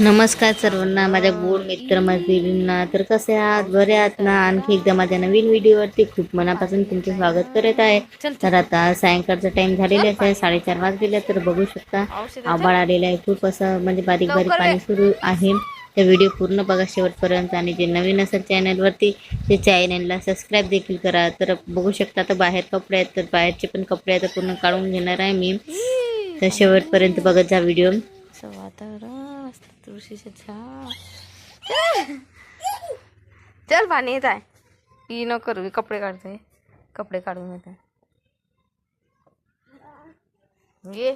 नमस्कार सर्वांना माझ्या गोड मित्र मैत्रिणींना. तर कसे आहात? बरे आहात ना? आणखी एकदा माझ्या नवीन व्हिडिओवरती खूप मनापासून तुमचे स्वागत करत आहे. तर आता सायंकाळचा टाइम झालेला आहे. साडेचार वाजलेले तर बघू शकता. आबाळ आलेलं आहे. खूप असं म्हणजे बारीक बारीक पाणी सुरू आहे. तर व्हिडिओ पूर्ण बघा शेवटपर्यंत. आणि जे नवीन असेल चॅनलवरती ते चॅनलला सबस्क्राईब देखील करा. तर बघू शकता आता बाहेर कपडे आहेत तर बाहेरचे पण कपडे आता पूर्ण काढून घेणार आहे मी. तर शेवटपर्यंत बघत जा व्हिडिओ. वातावरण. मस्त तुळशीचं झाड चल पानी येत आहे न करू कपडे काढते कपडे काढून मैं ये।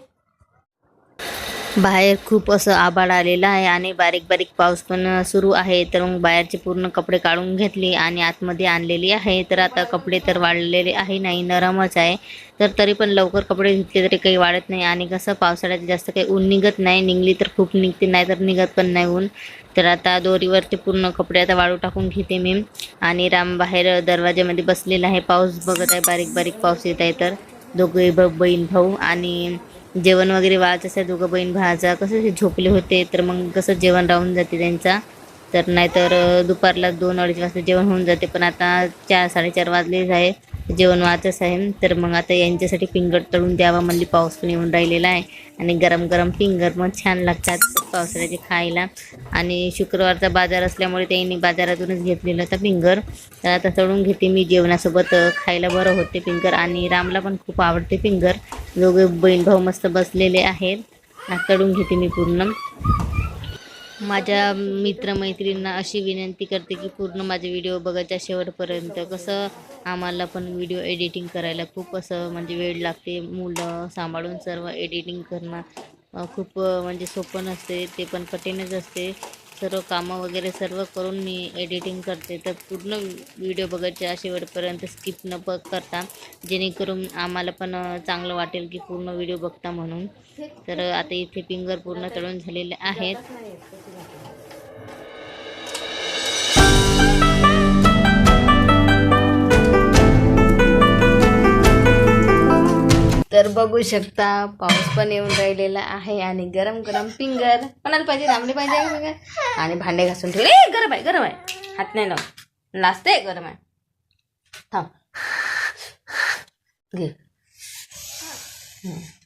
बाहेर खूप असं आभाळ आलेलं आहे आणि बारीक बारीक पाऊस पण सुरू आहे. तर मग बाहेरचे पूर्ण कपडे काढून घेतले आणि आतमध्ये आणलेली आहे. तर आता कपडे तर वाढलेले आहे नाही नरमच आहे. तर तरी पण लवकर कपडे धुतले तरी काही वाढत नाही आणि कसं पावसाळ्यात जास्त काही ऊन निघत नाही. निघली तर खूप निघते नाही तर निघत पण नाही ऊन. तर आता दोरीवरती पूर्ण कपडे आता वाळू टाकून घेते मी. आणि राम बाहेर दरवाज्यामध्ये बसलेला आहे. पाऊस बघत आहे बारीक बारीक पाऊस येत आहे तर. दोघे बहीण भाऊ आणि जेवण वगैरे वाळत असेल दोघं बहीण भावाचा कसं झोपले होते तर मग कसं जेवण राहून जाते त्यांचा. तर नाहीतर दुपारला दोन अडीच वाजता जेवण होऊन जाते. पण आता चार साडेचार वाजलेच आहे. जेवण वाचच आहे. तर मग आता यांच्यासाठी फिंगर तळून द्यावा म्हणजे पाऊस पण येऊन राहिलेला आहे. आणि गरम गरम फिंगर पण छान लागतात पावसाळ्याचे खायला. आणि शुक्रवारचा बाजार असल्यामुळे त्यांनी बाजारातूनच घेतलेलं होतं फिंगर तर आता तळून घेते मी जेवणासोबत. खायला बरं होते फिंगर आणि रामला पण खूप आवडते फिंगर दोघे बहीण भाऊ मस्त बसलेले आहेत. तळून घेते मी पूर्ण. माझ्या मित्रमैत्रींना अशी विनंती करते की पूर्ण माझे व्हिडिओ बघायच्या शेवटपर्यंत. कसं आम्हाला पण व्हिडिओ एडिटिंग करायला खूप असं म्हणजे वेळ लागते. मुलं सांभाळून सर्व एडिटिंग करणं खूप म्हणजे सोपं नसते. ते पण कठीणच असते. सर्व कामं वगैरे सर्व करून मी एडिटिंग करते. तर पूर्ण व्हिडिओ बघायच्या शेवटपर्यंत स्किप न ब करता जेणेकरून आम्हाला पण चांगलं वाटेल की पूर्ण व्हिडिओ बघता म्हणून. तर आता इथे फिंगर पूर्ण तळून झालेले आहेत. तर बघू शकता पाऊस पण येऊन राहिलेला आहे आणि गरम गरम पिंगर कोणाला पाहिजे? थांबले पाहिजे पिंगर आणि भांडे घासून ठेवले. गरम आहे गरम आहे. हात नाही लाव लाजते गरम आहे. थांब. घे.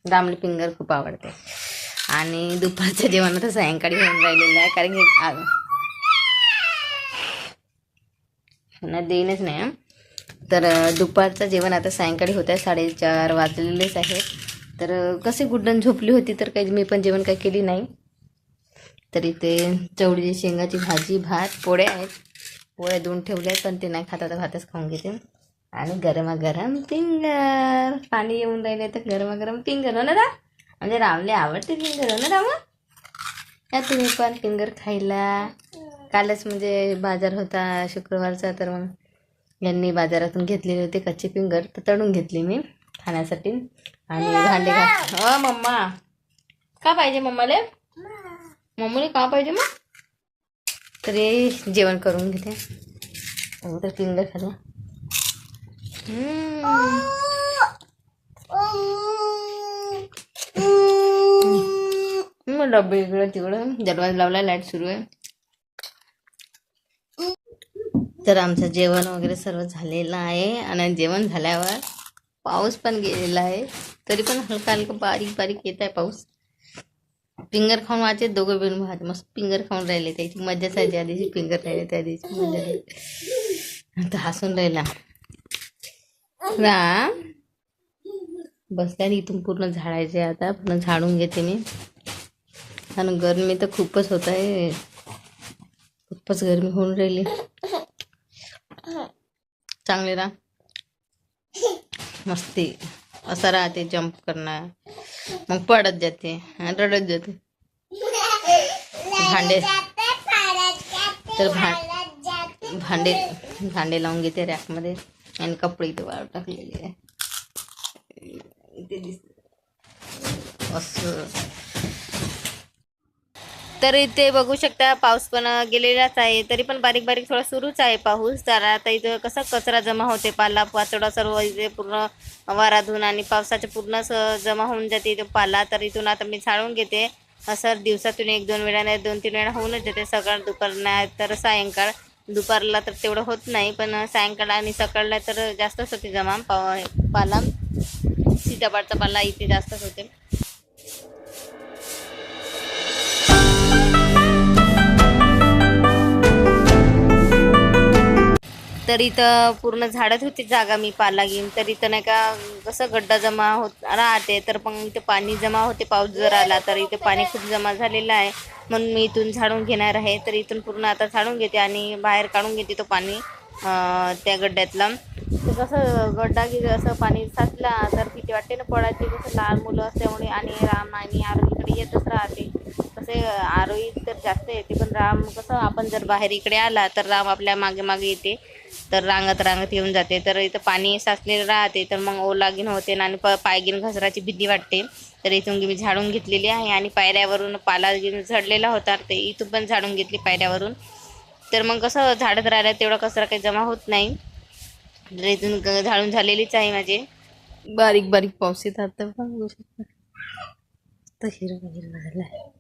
दामडी पिंगर फिंगर खूप आवडते. आणि दुपारचं जेवण आता सायंकाळी होऊन राहिलेलं आहे कारण की आ- देईनच नाही तर दुपारचं जेवण आता सायंकाळी होत आहे साडेचार वाजलेलेच आहे. तर कसे गुड्डन झोपली होती तर काही मी पण जेवण काही केली नाही. तर इथे चवळीची शेंगाची भाजी भात पोळ्या आहेत. पोळ्या दोन ठेवल्या आहेत पण ते नाही खाता तर भातच खाऊन घेते. आणि गरमागरम पिंगर पाणी येऊन राहिले तर गरमागरम पिंगर हो ना रा? म्हणजे रावले आवडते पिंगर हो ना मग या तुम्ही पण फिंगर खायला. कालच म्हणजे बाजार होता शुक्रवारचा तर मग यांनी बाजारातून घेतलेले होते कच्चे फिंगर तर तळून घेतली मी खाण्यासाठी. आणि भांडे घास हो मम्मा. का पाहिजे मम्माले? मम्मीने का पाहिजे मग? तर जेवण करून घेते. हो तर फिंगर खाल्ला. डब्बे इकडं तिकडं दरवाजा लावला लाइट सुरू आहे. तर आमचं जेवण वगैरे सर्व झालेलं आहे. आणि जेवण झाल्यावर पाऊस पण गेलेला आहे. तरी पण हलका हलका बारीक बारीक येत आहे पाऊस. फिंगर खाऊन वाचे दोघं बिन भात मस्त फिंगर खाऊन राहिले त्याची मजाच आहे ज्या दिवशी फिंगर राहिले त्या दिवशी. मजा राहिली आता हसून राहिला. राम बसल्याने इथून पूर्ण झाडायचे आता. पूर्ण झाडून घेते मी. आणि गरमी तर खूपच होत आहे. खूपच गरमी होऊन राहिली. चांगले ना मस्ती. असं राहते जंप करणार. मग पडत जाते. रडत जाते. भांडे. तर भां भांडे भांडे लावून घेते रॅकमध्ये. आणि कपडे इथे वाळू टाकलेले आहे. इथे दिसत. असं. तर इथे बघू शकता पाऊस पण गेलेलाच आहे. तरी पण बारीक बारीक थोडा सुरूच आहे पाऊस. तर आता इथं कसा कचरा जमा होते पाला पाचोडा सर्व इथे पूर्ण वारा आणि पावसाचे पूर्ण स- जमा होऊन जाते इथे पाला. तर इथून आता मी झाडून घेते. असं दिवसातून एक दोन वेळा नाही दोन तीन वेळा होऊनच जाते. सकाळ दुपार नाही तर सायंकाळ. दुपारला तर तेवढं होत नाही पण सायंकाळ आणि सकाळला तर जास्तच होते जमा. पाव पाला. सीतापाडचा पाला इथे जास्तच होते. तर इथं पूर्ण झाडत होती जागा मी पाला घेऊन. तर इथं नाही का कसं गड्डा जमा होत राहते तर मग इथं पाणी जमा होते पाऊस जर आला तर इथे पाणी खूप जमा झालेलं आहे. म्हणून मी इथून झाडून घेणार आहे. तर इथून पूर्ण आता झाडून घेते आणि बाहेर काढून घेते तो पाणी त्या गड्ड्यातला. तर कसं गड्डा की असं पाणी साचला तर किती वाटते ना पडायची कसं लहान मुलं असल्यामुळे आणि राम आणि आरोग्यकडे येतच राहते. कसे आरोही तर जास्त येते पण राम कसं आपण जर बाहेर इकडे आला तर राम आपल्या मागे मागे येते तर रांगत रांगत येऊन जाते. तर इथं पाणी साचलेलं राहते तर मग ओलागीन होते आणि प पायगीन घसराची भीती वाटते. तर इथून मी झाडून घेतलेली आहे आणि पायऱ्यावरून पाला घेऊन झडलेला होता ते इथून पण झाडून घेतली पायऱ्यावरून. तर मग कसं झाडत राहिलं तेवढा कचरा काही जमा होत नाही. तर इथून ग- झाडून झालेलीच आहे माझे. बारीक बारीक पाऊस येतात तर बघू शकता. तर हिरवा हिरवा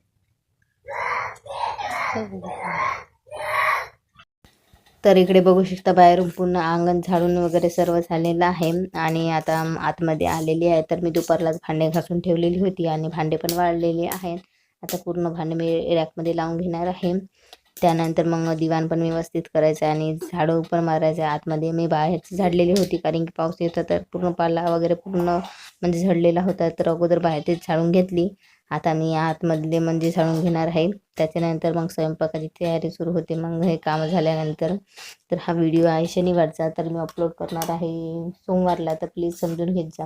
तर इकडे बघू शकता बाहेरून पूर्ण अंगण झाडून वगैरे सर्व झालेलं आहे. आणि आता आतमध्ये आलेली आहे. तर मी दुपारलाच भांडे घासून ठेवलेली होती आणि भांडे पण वाळलेले आहेत. आता पूर्ण भांडे मी रॅकमध्ये लावून घेणार आहे. त्यानंतर मग दिवाण पण व्यवस्थित करायचं आहे आणि झाडं पण मारायचं आतमध्ये मी बाहेरची झाडलेली होती कारण की पाऊस येत होता. तर पूर्ण पाला वगैरे पूर्ण म्हणजे झडलेला होता. तर अगोदर बाहेरचीच झाडून घेतली. आता मी आतमधले म्हणजे झाडून घेणार आहे. त्याच्यानंतर मग स्वयंपाकाची तयारी सुरू होते. मग हे काम झाल्यानंतर तर हा व्हिडिओ आहे शनिवारचा तर मी अपलोड करणार आहे सोमवारला. तर प्लीज समजून घेत जा.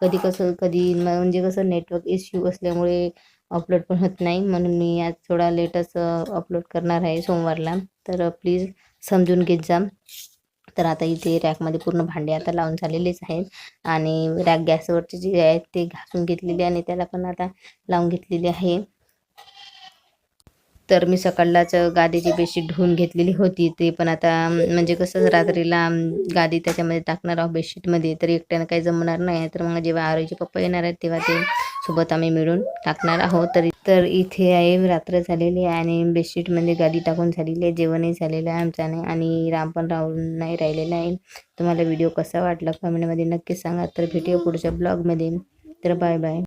कधी कसं कधी म्हणजे कसं नेटवर्क इश्यू असल्यामुळे अपलोड पण होत नाही. म्हणून मी आज थोडा लेटच अपलोड करणार आहे सोमवारला. तर प्लीज समजून घेत जा. तर आता इथे रॅकमध्ये पूर्ण भांडे आता लावून झालेलेच आहेत. आणि रॅक गॅसवरचे जे आहेत ते घासून घेतलेले आणि त्याला पण आता लावून घेतलेली आहे. तर मी सकाळलाच गादीची बेडशीट धुवून घेतलेली होती. ते पण आता म्हणजे कसं रात्रीला गादी त्याच्यामध्ये टाकणार आहोत बेडशीटमध्ये तर एकट्यानं काही जमणार नाही. तर मग जेव्हा आरोग्य पप्पा येणार आहेत तेव्हा ते सोबत आम्ही मिळून टाकणार आहोत. तर तर इथे आहे रात्र झालेली आहे आणि बेडशीटमध्ये गादी टाकून झालेली आहे जेवणही झालेलं आहे आमच्याने आणि राम पण राहून नाही राहिलेला आहे. तुम्हाला व्हिडिओ कसा वाटला कमेंटमध्ये नक्की सांगा. तर भेटूया पुढच्या ब्लॉगमध्ये. तर बाय बाय.